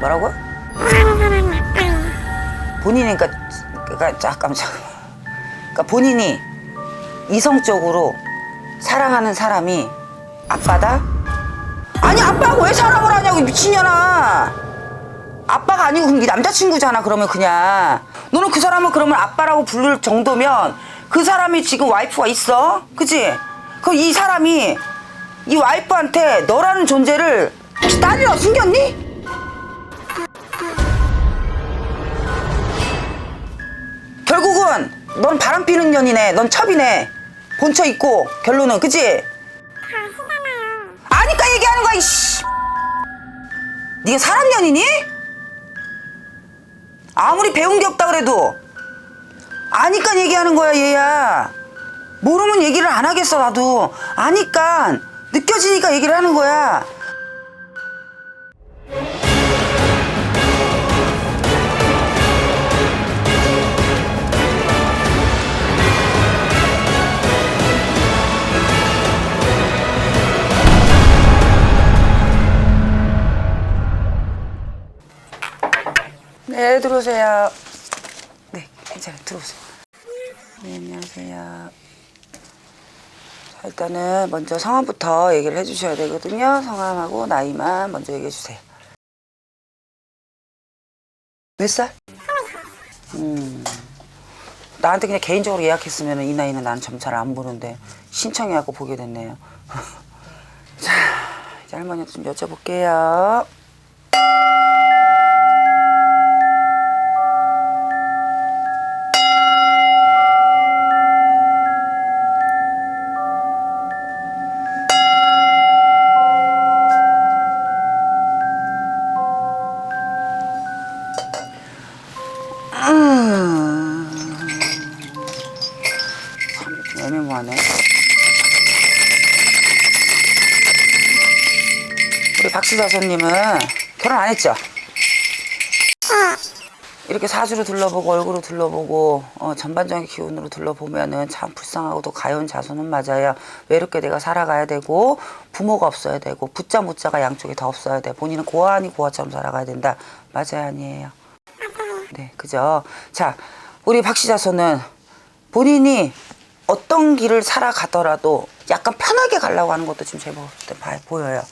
뭐라고? 좋아하는 사람이 아빠예요. 본인이 그러니까 그러니까 잠깐 잠깐. 그러니까 본인이 이성적으로 사랑하는 사람이 아빠다? 아니 아빠하고 왜 사랑을 하냐고 이 미친년아. 아빠가 아니고 그럼 네 남자친구잖아 그러면 그냥 너는 그 사람을 그러면 아빠라고 부를 정도면 그 사람이 지금 와이프가 있어 그치? 그럼 이 사람이 이 와이프한테 너라는 존재를 혹시 딸이라고 숨겼니? 넌 바람 피는 년이네. 넌 첩이네. 본처 있고 결론은 그지? 다 아시잖아요. 아니까 얘기하는 거야 이씨. 네가 사람 년이니? 아무리 배운 게 없다 그래도 아니까 얘기하는 거야 얘야. 모르면 얘기를 안 하겠어 나도. 아니까 느껴지니까 얘기를 하는 거야. 네 들어오세요. 네 괜찮아요 들어오세요. 네 안녕하세요. 자, 일단은 먼저 성함부터 얘기를 해주셔야 되거든요. 성함하고 나이만 먼저 얘기해 주세요. 몇 살? 음. 나한테 그냥 개인적으로 예약했으면 이 나이는 난점잘안 보는데 신청해갖고 보게 됐네요. 자, 이제 할머니한테 좀 여쭤볼게요. 참, 좀 애매모하네. 우리 박수다선님은 결혼 안 했죠? 이렇게 사주로 둘러보고 얼굴로 둘러보고 어, 전반적인 기운으로 둘러보면은 참 불쌍하고도 가여운 자손은 맞아요. 외롭게 내가 살아가야 되고 부모가 없어야 되고 붙자 못자가 양쪽에 다 없어야 돼. 본인은 고아니 고아처럼 살아가야 된다. 맞아요 아니에요? 네 그죠. 자 우리 박씨자손은 본인이 어떤 길을 살아가더라도 약간 편하게 가려고 하는 것도 지금 제법 봐- 보여요.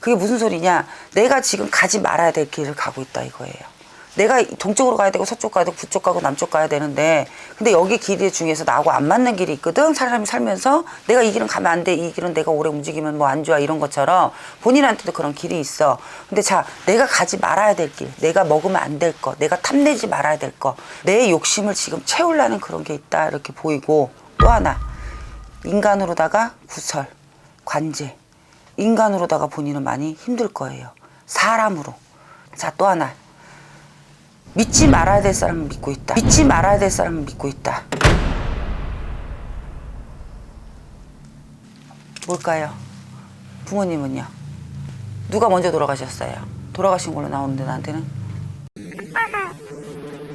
그게 무슨 소리냐? 내가 지금 가지 말아야 될 길을 가고 있다 이거예요. 내가 동쪽으로 가야 되고 서쪽 가야 되고 북쪽 가고 남쪽 가야 되는데 근데 여기 길 중에서 나하고 안 맞는 길이 있거든? 사람이 살면서? 내가 이 길은 가면 안 돼. 이 길은 내가 오래 움직이면 뭐 안 좋아. 이런 것처럼 본인한테도 그런 길이 있어. 근데 자 내가 가지 말아야 될 길 내가 먹으면 안 될 거 내가 탐내지 말아야 될 거 내 욕심을 지금 채우려는 그런 게 있다. 이렇게 보이고. 또 하나. 인간으로다가 구설 관제. 인간으로다가 본인은 많이 힘들 거예요. 사람으로. 자 또 하나 믿지 말아야 될 사람은 믿고 있다. 믿지 말아야 될 사람은 믿고 있다. 뭘까요? 부모님은요? 누가 먼저 돌아가셨어요? 돌아가신 걸로 나오는데 나한테는? 아빠가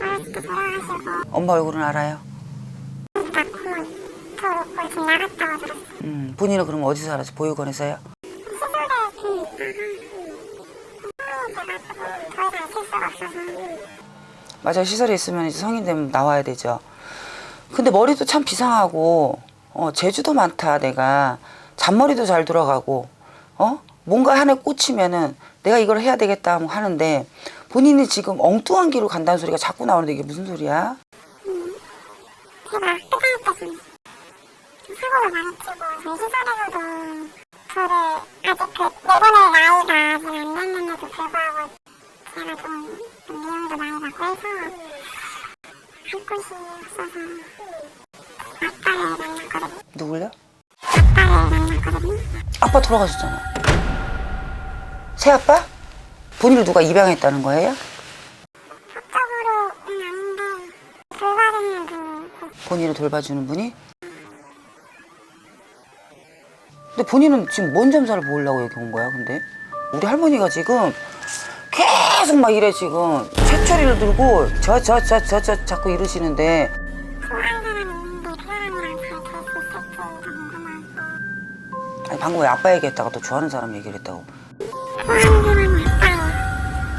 어렸을 때 돌아가시고 엄마 얼굴은 알아요? 나갔다고. 음, 본인은 그럼 어디서 살았어? 보육원에서요? 시설에 그 맞아요. 시설에 있으면 이제 성인 되면 나와야 되죠. 근데 머리도 참 비상하고, 어, 재주도 많다, 내가. 잔머리도 잘 돌아가고, 어? 뭔가 하나에 꽂히면은 내가 이걸 해야 되겠다 하는데, 본인이 지금 엉뚱한 길로 간다는 소리가 자꾸 나오는데 이게 무슨 소리야? 제가 그때 좀 사고가 많이 치고 저희 시설에서도 저를 아직 그 내보낼 나이가 아직 안 됐는데도 불구하고 제가 좀, 좀 미움도 많이 받고 해서 할 곳이 없어서 아빠를 만났거든요. 누굴요? 아빠를 만났거든요. 아빠 돌아가셨잖아. 새 아빠? 본인을 누가 입양했다는 거예요? 법적으로는 아닌데 돌봐주는 분 본인을 돌봐주는 분이? 근데 본인은 지금 뭔 점사를 보려고 여기 온 거야, 근데? 우리 할머니가 지금 계속 막 이래, 지금. 채처리를 들고 저, 저, 저, 저, 저 자꾸 이러시는데 아니, 방금 왜 아빠 얘기했다가 또 좋아하는 사람 얘기를 했다고.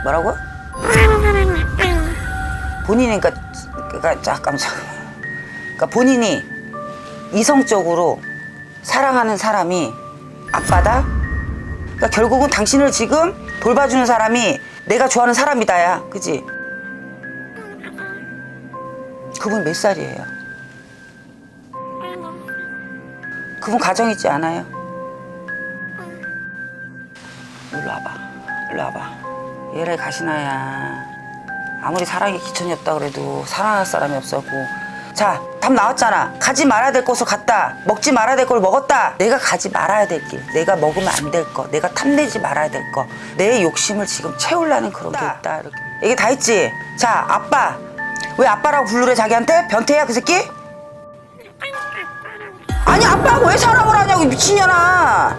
뭐라고? 좋아하는 사람이 아빠예요. 본인이 그러니까, 그러니까 잠깐 잠깐. 그러니까 본인이 이성적으로 사랑하는 사람이 아빠다. 그러니까 결국은 당신을 지금 돌봐주는 사람이 내가 좋아하는 사람이다야, 그지? 그분 몇 살이에요? 그분 가정 있지 않아요? 일로 와봐. 일로 와봐. 얘를 가시나야. 아무리 사랑이 기천이 없다 그래도 사랑할 사람이 없었고. 자, 답 나왔잖아. 가지 말아야 될 곳을 갔다. 먹지 말아야 될 걸 먹었다. 내가 가지 말아야 될 길. 내가 먹으면 안 될 거. 내가 탐내지 말아야 될 거. 내 욕심을 지금 채우려는 그런 게 있다. 이렇게. 이게 다 했지? 자, 아빠. 왜 아빠라고 부르래 자기한테? 변태야 그 새끼? 아니 아빠하고 왜 사랑을 하냐고 이 미친년아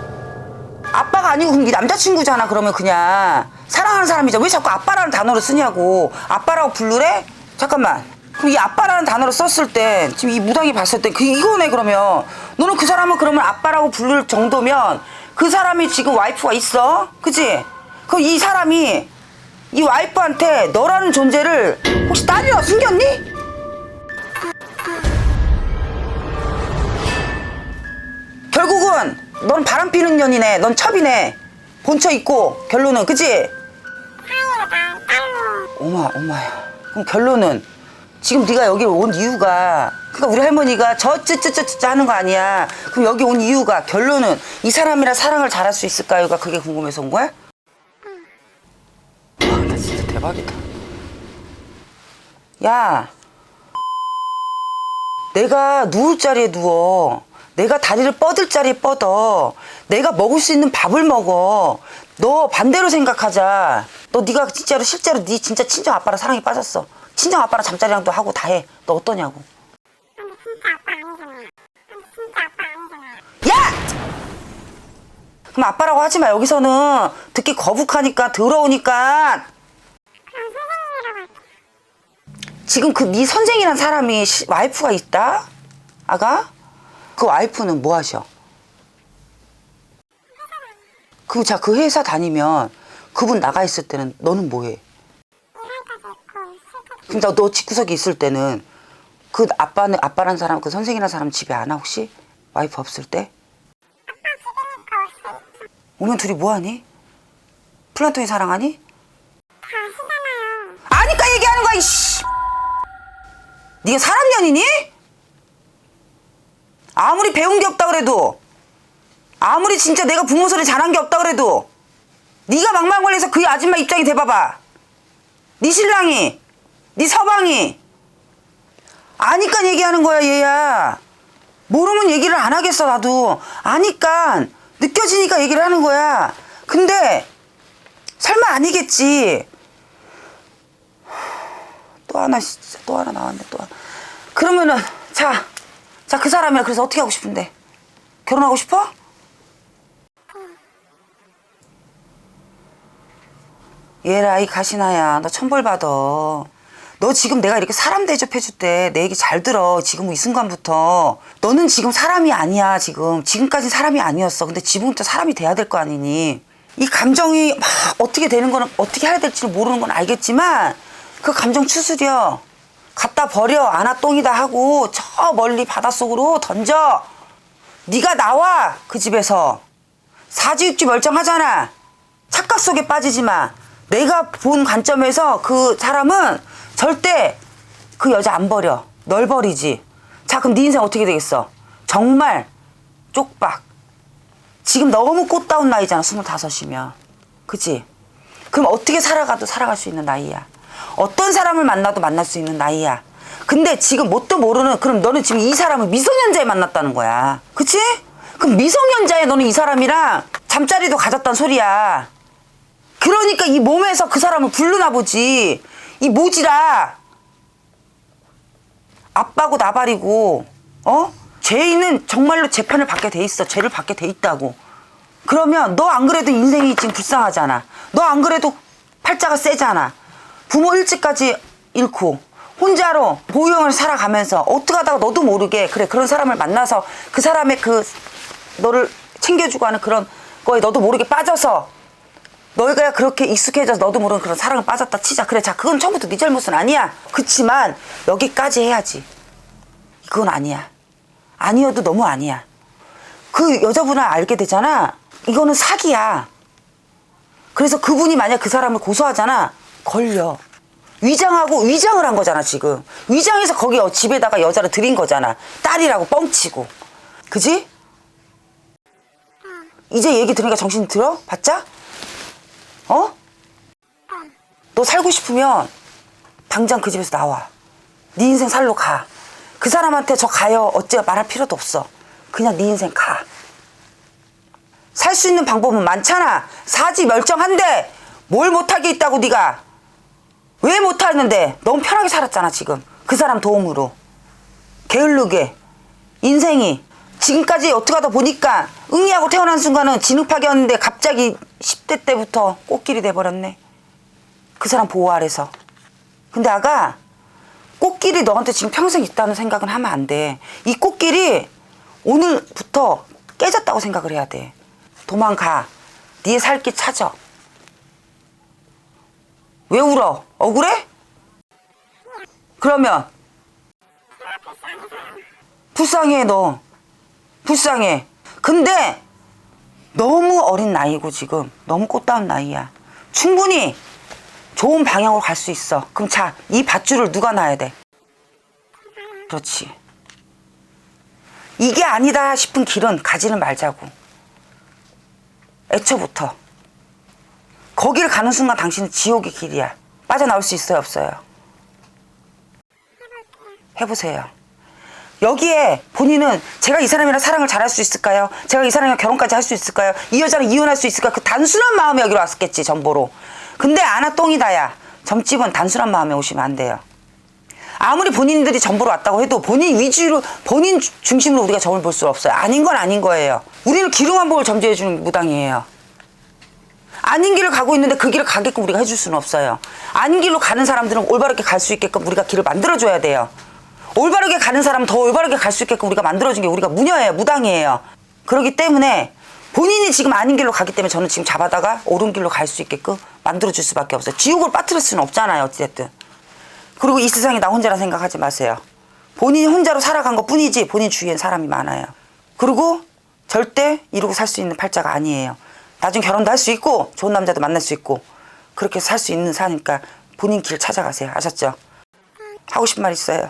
아빠가 아니고 그럼 네 남자친구잖아 그러면 그냥 사랑하는 사람이잖아 왜 자꾸 아빠라는 단어를 쓰냐고 아빠라고 부르래? 잠깐만 그럼 이 아빠라는 단어를 썼을 때 지금 이 무당이 봤을 때 그 이거네 그러면 너는 그 사람을 그러면 아빠라고 부를 정도면 그 사람이 지금 와이프가 있어 그지? 그럼 이 사람이 이 와이프한테 너라는 존재를 혹시 딸이라 숨겼니? 결국은 넌 바람 피는 년이네. 넌 첩이네. 본처 있고 결론은 그지? 딸로 오마 오마야. 그럼 결론은 지금 네가 여기 온 이유가 그러니까 우리 할머니가 저 쯔쯔쯔쯔 하는 거 아니야. 그럼 여기 온 이유가 결론은 이 사람이랑 사랑을 잘할 수 있을까요가 그게 궁금해서 온 거야? 와, 나 진짜 대박이다. 야, 내가 누울 자리에 누워. 내가 다리를 뻗을 자리에 뻗어. 내가 먹을 수 있는 밥을 먹어. 너 반대로 생각하자. 너 네가 진짜로 실제로 네 진짜 친정 아빠랑 사랑에 빠졌어. 친정 아빠랑 잠자리랑도 하고 다 해. 너 어떠냐고. 근데 진짜 아빠 아니잖아요. 근데 진짜 아빠 아니잖아요. 야! 그럼 아빠라고 하지 마. 여기서는 듣기 거북하니까 더러우니까 그럼 선생님이라고 할게요. 지금 그 네 선생이란 사람이 시- 와이프가 있다? 아가? 그 와이프는 뭐 하셔? 그, 자, 그 회사 다니면 그분 나가 있을 때는 너는 뭐 해? 나너 집구석에 있을 때는 그 아빠는, 아빠란 사람, 그 선생이란 사람 집에 안 와, 혹시? 와이프 없을 때? 오면 둘이 뭐 하니? 플라톤이 사랑하니? 다 아시잖아요. 아니까 얘기하는 거야, 이씨! 네가 사람 년이니? 아무리 배운 게 없다 그래도 아무리 진짜 내가 부모 소리 잘한 게 없다 그래도 네가 망망 걸려서 그 아줌마 입장이 돼봐봐 네 신랑이 네 서방이. 아니까 얘기하는 거야 얘야. 모르면 얘기를 안 하겠어 나도. 아니까 느껴지니까 얘기를 하는 거야. 근데 설마 아니겠지. 또 하나 진짜 또 하나 나왔네 또 하나. 그러면은 자, 자 그 사람이야. 그래서 어떻게 하고 싶은데? 결혼하고 싶어? 얘라 이 가시나야. 너 천벌 받아. 너 지금 내가 이렇게 사람 대접해줄 때 내 얘기 잘 들어. 지금 이 순간부터 너는 지금 사람이 아니야 지금 지금까지 사람이 아니었어. 근데 지금부터 사람이 돼야 될 거 아니니. 이 감정이 막 어떻게 되는 거는 어떻게 해야 될지 모르는 건 알겠지만 그 감정 추스려. 갖다 버려 안아 똥이다 하고 저 멀리 바닷속으로 던져. 네가 나와 그 집에서 사지육지 멀쩡하잖아. 착각 속에 빠지지 마. 내가 본 관점에서 그 사람은 절대 그 여자 안 버려. 널 버리지. 자, 그럼 네 인생 어떻게 되겠어? 정말 쪽박. 지금 너무 꽃다운 나이잖아, 스물다섯이면. 그치? 그럼 어떻게 살아가도 살아갈 수 있는 나이야. 어떤 사람을 만나도 만날 수 있는 나이야. 근데 지금 뭣도 모르는, 그럼 너는 지금 이 사람을 미성년자에 만났다는 거야. 그치? 그럼 미성년자에 너는 이 사람이랑 잠자리도 가졌단 소리야. 그러니까 이 몸에서 그 사람을 부르나 보지. 이 모지라. 아빠고 나발이고, 어? 죄인은 정말로 재판을 받게 돼 있어. 죄를 받게 돼 있다고. 그러면 너 안 그래도 인생이 지금 불쌍하잖아. 너 안 그래도 팔자가 세잖아. 부모 일찍까지 잃고 혼자로 보형을 살아가면서 어떻게 하다가 너도 모르게 그래 그런 사람을 만나서 그 사람의 그 너를 챙겨주고 하는 그런 거에 너도 모르게 빠져서 너희가 그렇게 익숙해져서 너도 모르는 그런 사랑을 빠졌다 치자. 그래, 자, 그건 처음부터 네 잘못은 아니야. 그치만 여기까지 해야지. 그건 아니야. 아니어도 너무 아니야. 그 여자분을 알게 되잖아. 이거는 사기야. 그래서 그분이 만약 그 사람을 고소하잖아. 걸려. 위장하고 위장을 한 거잖아, 지금. 위장해서 거기 여- 집에다가 여자를 들인 거잖아. 딸이라고 뻥치고. 그지? 이제 얘기 들으니까 정신 들어? 바짝? 어? 너 살고 싶으면 당장 그 집에서 나와. 네 인생 살로 가. 그 사람한테 저 가요. 어째 말할 필요도 없어. 그냥 네 인생 가. 살 수 있는 방법은 많잖아. 사지 멀쩡한데 뭘 못하게 있다고 네가. 왜 못하는데? 너무 편하게 살았잖아 지금. 그 사람 도움으로. 게을르게. 인생이. 지금까지 어떻게 하다 보니까 응이하고 태어난 순간은 진흙파기였는데 갑자기 10대 때부터 꽃길이 돼버렸네. 그 사람 보호 아래서. 근데 아가 꽃길이 너한테 지금 평생 있다는 생각은 하면 안 돼. 이 꽃길이 오늘부터 깨졌다고 생각을 해야 돼. 도망가. 네 살길 찾아. 왜 울어? 억울해? 그러면 불쌍해 너. 불쌍해. 근데 너무 어린 나이고 지금 너무 꽃다운 나이야. 충분히 좋은 방향으로 갈 수 있어. 그럼 자, 이 밧줄을 누가 놔야 돼? 그렇지. 이게 아니다 싶은 길은 가지는 말자고. 애초부터. 거기를 가는 순간 당신은 지옥의 길이야. 빠져나올 수 있어요, 없어요? 해보세요. 여기에 본인은 제가 이 사람이랑 사랑을 잘할 수 있을까요? 제가 이 사람이랑 결혼까지 할 수 있을까요? 이 여자랑 이혼할 수 있을까? 그 단순한 마음에 여기로 왔었겠지, 정보로. 근데 아나 똥이다야. 점집은 단순한 마음에 오시면 안 돼요. 아무리 본인들이 전보로 왔다고 해도 본인 위주로 본인 주- 중심으로 우리가 점을 볼 수 없어요. 아닌 건 아닌 거예요. 우리는 기름한 복을 점지해 주는 무당이에요. 아닌 길을 가고 있는데 그 길을 가게끔 우리가 해줄 수는 없어요. 아닌 길로 가는 사람들은 올바르게 갈 수 있게끔 우리가 길을 만들어줘야 돼요. 올바르게 가는 사람은 더 올바르게 갈 수 있게끔 우리가 만들어준 게 우리가 무녀예요. 무당이에요. 그렇기 때문에 본인이 지금 아닌 길로 가기 때문에 저는 지금 잡아다가 옳은 길로 갈 수 있게끔 만들어줄 수밖에 없어요. 지옥을 빠뜨릴 수는 없잖아요. 어찌됐든. 그리고 이 세상에 나 혼자라 생각하지 마세요. 본인이 혼자로 살아간 것 뿐이지 본인 주위엔 사람이 많아요. 그리고 절대 이루고 살 수 있는 팔자가 아니에요. 나중에 결혼도 할 수 있고 좋은 남자도 만날 수 있고 그렇게 살 수 있는 사니까 본인 길 찾아가세요. 아셨죠? 하고 싶은 말 있어요.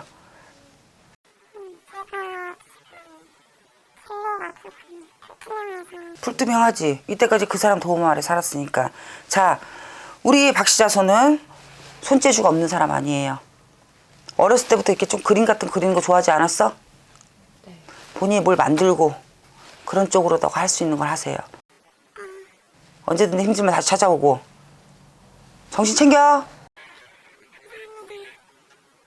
제가 진로가 불투명하지. 이때까지 그 사람 도움 아래 살았으니까. 자, 우리 박시자손은 손재주가 없는 사람 아니에요. 어렸을 때부터 이렇게 좀 그림 같은 그리는 거 좋아하지 않았어? 본인이 뭘 만들고 그런 쪽으로다가 할 수 있는 걸 하세요. 언제든 힘들면 다시 찾아오고. 정신 챙겨.